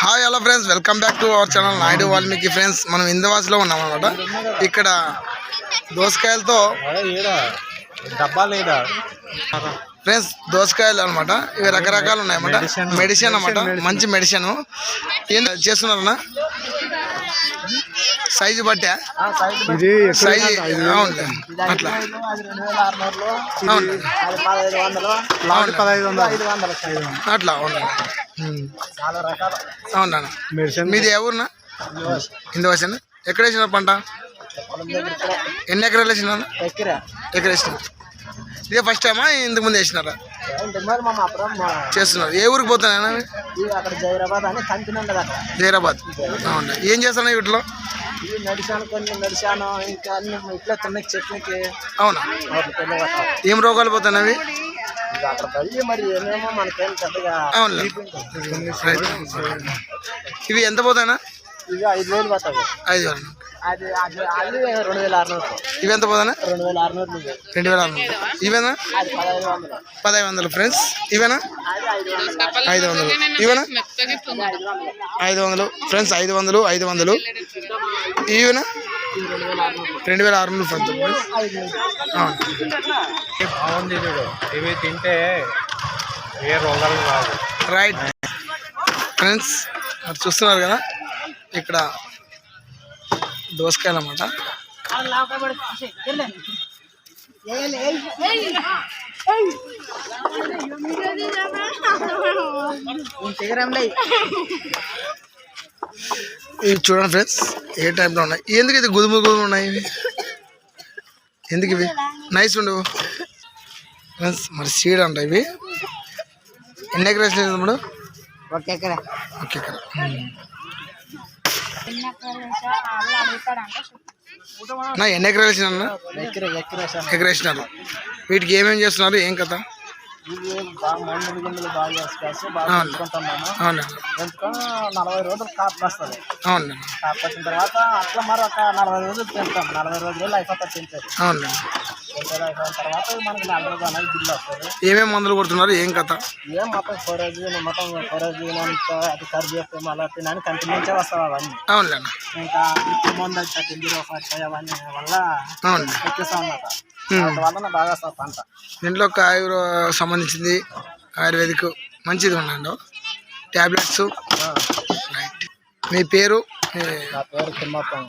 Hi hello friends welcome back to our channel Naidu Valmiki friends మనం ఇందవాసిలో ఉన్నాం అనమాట ఇక్కడ దోసకాయలతో డబ్బా లేదా? ఫ్రెండ్స్ దోసకాయలు అనమాట ఇవి రకరకాలు ఉన్నాయన్నమాట. మెడిసిన్ అనమాట మంచి మెడిసిన్ ఏం చేస్తున్నారన్నా? సైజు బట్టే? ఇది సైజు అవును అట్లా. అవును లాంటి పదహైదు వందలు. అట్లా అవును ఉమ్. చాలా రకాల. అవునా మెడిసిన్ మీది ఊరునా? ఇందవాసిన ఎక్కడ వేసిన పంట? ఎన్ని ఎకరాలు వేసినా ఎక్కడ వేసిన ఇదే ఫస్ట్ టైమా ఇంతకు ముందు వేసినారా చేస్తున్నారు. ఏ ఊరికి పోతాను అక్కడ జైరాబాద్ అవునా. ఏం చేస్తున్నాయి వీటిలో? కొన్ని ఇంకా అన్ని ఇట్లా తిన్నకి అవునా. ఏం రోగాలు రైట్. ఇవి ఎంత పోతాయినా ఇక ఐదు వేలు పట్టాలి ఐదు వేలు. అది అది అది రెండు వేల ఆరునూరు ఇవి ఎంత పోతానా రెండు వేల ఆరునూరు ఇవి. రెండు వేల ఆరు ఇవేనా? పదహైదు వందలు. ఫ్రెండ్స్ ఇవేనా? ఐదు వందలు. ఐదు వందలు ఇవేనా? ఐదు వందలు. ఫ్రెండ్స్ ఐదు వందలు ఐదు వందలు. ఇవేనా? రెండు వేల ఆరు వందలు ఫ్రెండ్స్. అవును బాగుంది ఇవి తింటే ఏ రోగాలు రావు. రైట్. ఫ్రెండ్స్ చూస్తున్నారు కదా? ఇక్కడ దోసకాయలు అన్నమాట ఇవి చూడండి ఫ్రెండ్స్ ఏ టైంలో ఉన్నాయి? ఎందుకు ఇది గుదుము గుదుము ఉన్నాయి ఇవి? ఎందుకు ఇవి? నైస్ ఉండవు ఫ్రెండ్స్ మరి సీడ్ అంట ఇవి. ఎన్ని ఎకరేస్ లేదు తమ్ముడు ఓకే ఎక్కడ ఓకే ఇక్కడ నా ఎన్ని ఎకరాలు వేసినా ఎకరేసినారు వీటికి ఏమేమి చేస్తున్నారు? ఏం కథ? నలభై రోజులు కాపు వస్తుంది అవును. కాపు వచ్చిన తర్వాత అట్లా మరి ఒక నలభై రోజులు పెంచుతాం నలభై రోజులు అయిపోతుంది పెంచేది అవును. తర్వాత మనకి నెల రోజులు అనేది బిల్లు వస్తుంది. ఏమేమి మందులు కొడుతున్నారు? ఏం కథ? ఏం మొత్తం ఫోరేజ్ మొత్తం ఫోరేజ్ అంతా అది కరివేపు మళ్ళీ తినని కంటి నుంచే వస్తాయి అవన్నీ. అవునులే ఇంకా మందు అయితే అవన్నీ వల్ల ఎక్కిస్తాం అన్నమాట. వలన బాగా వస్తుంది పంట. దీంట్లో ఒక ఆయుర్వ సంబంధించింది ఆయుర్వేదిక్. మంచిది ఉండండి? ట్యాబ్లెట్స్ రైట్ మీ పేరు? నా పేరు తిమ్మప్పం.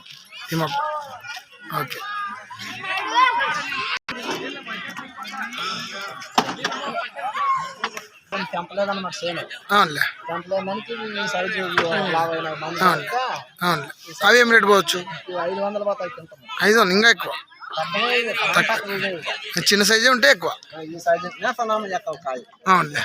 తిమ్మప్ప. ఓకే. తెంపలేదన్నమాట తెంపలేదానికి ఈ సైజు అవి ఏం రేట్ పోవచ్చు? ఐదు వందల పోతాయి ఐదు వందలు ఇంకా ఎక్కువ. చిన్న సైజే ఉంటే ఎక్కువ? ఈ సైజు అవునులే.